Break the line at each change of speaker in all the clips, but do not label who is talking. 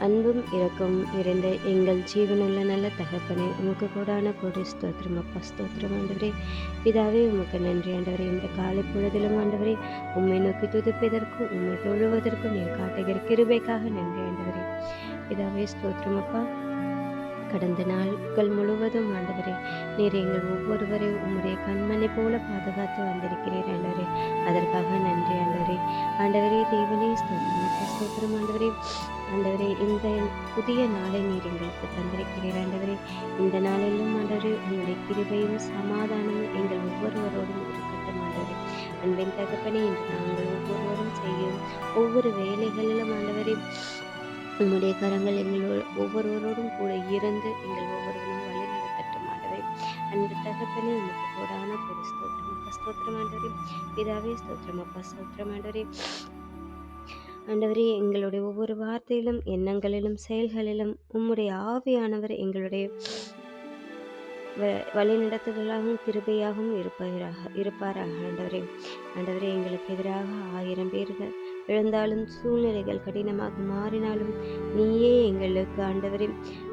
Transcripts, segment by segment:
அன்பும் இறக்கும் இருந்த எங்கள் ஜீவனுள்ள நல்ல தகப்பனே உமக்கு கூடான கோடி ஸ்தோத்திரம். அப்பா ஸ்தோத்திரம் ஆண்டவரே. பிதாவே உமக்கு நன்றி ஆண்டவரே. இந்த காலை பொழுதிலும் ஆண்டவரே உம்மை நோக்கி துதிப்பதற்கும் உம்மை தொழுவதற்கும் நீர் காட்டுகிற கிருபைக்காக நன்றி ஆண்டவரே. பிதாவே ஸ்தோத்திரம் அப்பா. கடந்த நாட்கள் முழுவதும் ஆண்டவரே நீர் எங்கள் ஒவ்வொருவரையும் உம்முடைய கண்மணி போல பாதுகாத்து வந்திருக்கிறீர் ஆண்டவரே. அதற்காக நன்றி ஆண்டவரே. ஆண்டவரே தேவனே ஸ்தோத்திரம் அப்பா ஸ்தோத்திரம் ஆண்டவரே. ஆண்டவரே இந்த புதிய நாளை நீர் எங்களுக்கு தந்திருக்கிறீர். ஆண்டவரே இந்த நாளிலும் ஆண்டவரே உங்களுடைய கிருபையும் சமாதானமும் எங்கள் ஒவ்வொருவரோடும் இருக்கட்டும் ஆண்டவரே. அன்பின் தகப்பனே என்று நாங்கள் ஒவ்வொருவரும் செய்யும் ஒவ்வொரு வேலைகளிலும் ஆண்டவரே உங்களுடைய கரங்கள் எங்களோடு ஒவ்வொருவரோடும் கூட இருந்து எங்கள் ஒவ்வொருவரும் வழி நடத்தட்டும் ஆண்டவரே. அன்பு தகப்பனே உமக்கு கூடான ஒரு ஸ்தோத்திரம். அப்பா ஸ்தோத்திரம் ஆண்டவரே. பிதாவே ஸ்தோத்திரம். அப்பா ஸ்தோத்திரம் ஆண்டவரே. ஆண்டவரே எங்களுடைய ஒவ்வொரு வார்த்தையிலும் எண்ணங்களிலும் செயல்களிலும் உம்முடைய ஆவியானவர் எங்களுடைய வ- வழிநடத்துதலாகவும் கிருபையாகவும் இருப்பாராக இருப்பாராக ஆண்டவரே. ஆண்டவரே எங்களுக்கு எதிராக ஆயிரம் பேர்கள் எழுந்தாலும் சூழ்நிலைகள் கடினமாக மாறினாலும் நீயே எங்களுக்கு ஆண்டவரே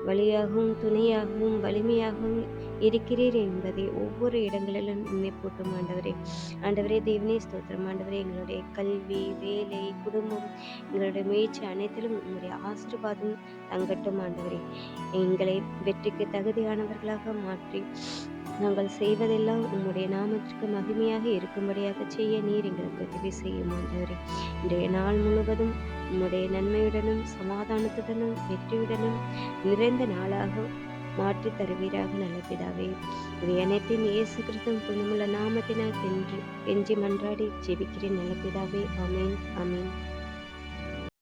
வழியாகவும் துணையாகவும் வலிமையாகவும் இருக்கிறீர் என்பதை ஒவ்வொரு இடங்களிலும் உண்மை போட்டும் ஆண்டவரே. ஆண்டவரே தேவனே ஸ்தோத்திரம். ஆண்டவரே எங்களுடைய கல்வி வேலை குடும்பம் எங்களுடைய முயற்சி அனைத்திலும் உங்களுடைய ஆசீர்வாதம் தங்கட்டும் ஆண்டவரே. எங்களை வெற்றிக்கு தகுதியானவர்களாக மாற்றி நாங்கள் செய்வதெல்லாம் உங்களுடைய நாமத்திற்கு மகிமையாக இருக்கும்படியாக செய்ய நீர் எங்களுக்கு உதவி செய்யும் ஆண்டவரே. இன்றைய நாள் முழுவதும் உம்முடைய நன்மையுடனும் சமாதானத்துடனும் வெற்றியுடனும் நிறைந்த நாளாக மாற்றி தருவீராக நல்ல பிதாவே. இது அனைத்தையும் இயேசு கிறிஸ்துவின் புனிதமுள்ள நாமத்தினால் கெஞ்சி கெஞ்சி மன்றாடி ஜெபிக்கிறேன் நல்ல பிதாவே. அமேன் அமேன்